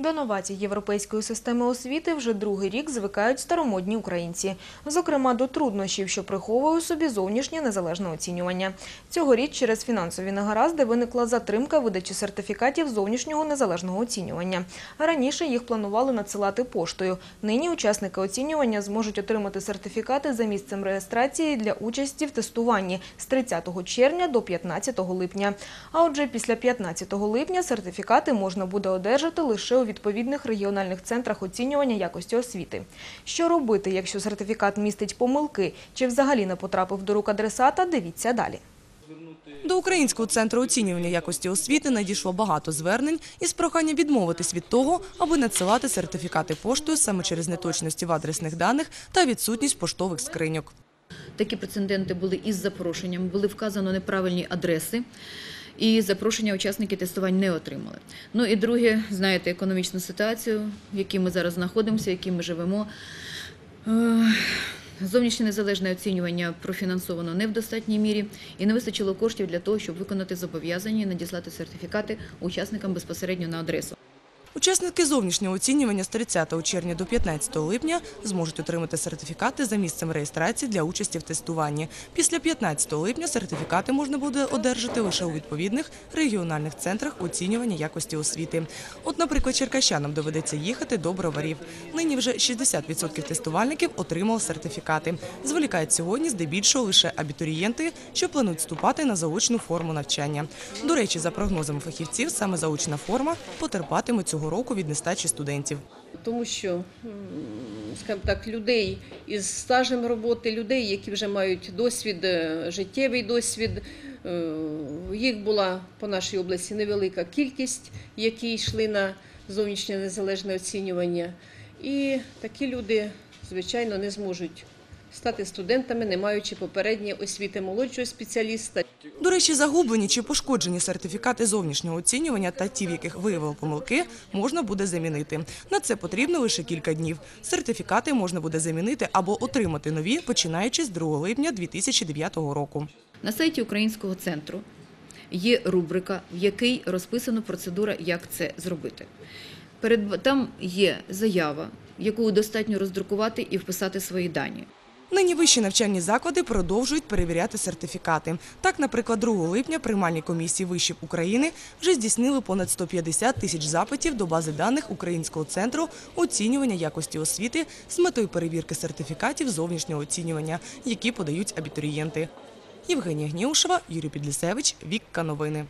До новацій європейської системи освіти вже другий рік звикають старомодні українці. Зокрема, до труднощів, що приховує собі зовнішнє незалежне оцінювання. Цьогоріч через фінансові негаразди виникла затримка видачі сертифікатів зовнішнього незалежного оцінювання. Раніше їх планували надсилати поштою. Нині учасники оцінювання зможуть отримати сертифікати за місцем реєстрації для участі в тестуванні з 30 червня до 15 липня. А отже, після 15 липня сертифікати можна буде одержати лише у відповідних регіональних центрах оцінювання якості освіти. Що робити, якщо сертифікат містить помилки чи взагалі не потрапив до рук адресата, дивіться далі. До Українського центру оцінювання якості освіти надійшло багато звернень із проханням відмовитись від того, аби надсилати сертифікати поштою саме через неточності в адресних даних та відсутність поштових скриньок. Такі прецеденти були із запрошенням, були вказано неправильні адреси. І запрошення учасники тестувань не отримали. Ну і друге, знаєте, економічну ситуацію, в якій ми зараз знаходимося, в якій ми живемо. Е, Зовнішнє незалежне оцінювання профінансовано не в достатній мірі і не вистачило коштів для того, щоб виконати зобов'язання і надіслати сертифікати учасникам безпосередньо на адресу. Учасники зовнішнього оцінювання з 30 червня до 15 липня зможуть отримати сертифікати за місцем реєстрації для участі в тестуванні. Після 15 липня сертифікати можна буде одержати лише у відповідних регіональних центрах оцінювання якості освіти. От, наприклад, черкащанам доведеться їхати до броварів. Нині вже 60% тестувальників отримали сертифікати. Зволікають сьогодні здебільшого лише абітурієнти, що планують вступати на заочну форму навчання. До речі, за прогнозами фахівців, саме заочна форма потерпатиме цього року від нестачі студентів. тому що, скажімо так, людей із стажем роботи, людей, які вже мають досвід, е, життєвий досвід. е, Їх була по нашій області невелика кількість, які йшли на зовнішнє незалежне оцінювання. І такі люди, звичайно, не зможуть стати студентами, не маючи попередньої освіти молодшого спеціаліста. До речі, загублені чи пошкоджені сертифікати зовнішнього оцінювання та ті, в яких виявили помилки, можна буде замінити. На це потрібно лише кілька днів. Сертифікати можна буде замінити або отримати нові, починаючи з 2 липня 2009 року. На сайті Українського центру є рубрика, в якій розписана процедура, як це зробити. Перед там є заява, яку достатньо роздрукувати і вписати свої дані. Нині вищі навчальні заклади продовжують перевіряти сертифікати. Так, наприклад, 2 липня приймальні комісії вишів України вже здійснили понад 150 тисяч запитів до бази даних Українського центру оцінювання якості освіти з метою перевірки сертифікатів зовнішнього оцінювання, які подають абітурієнти. Євгенія Гніушева, Юрій Підлісевич, Вікка Новини.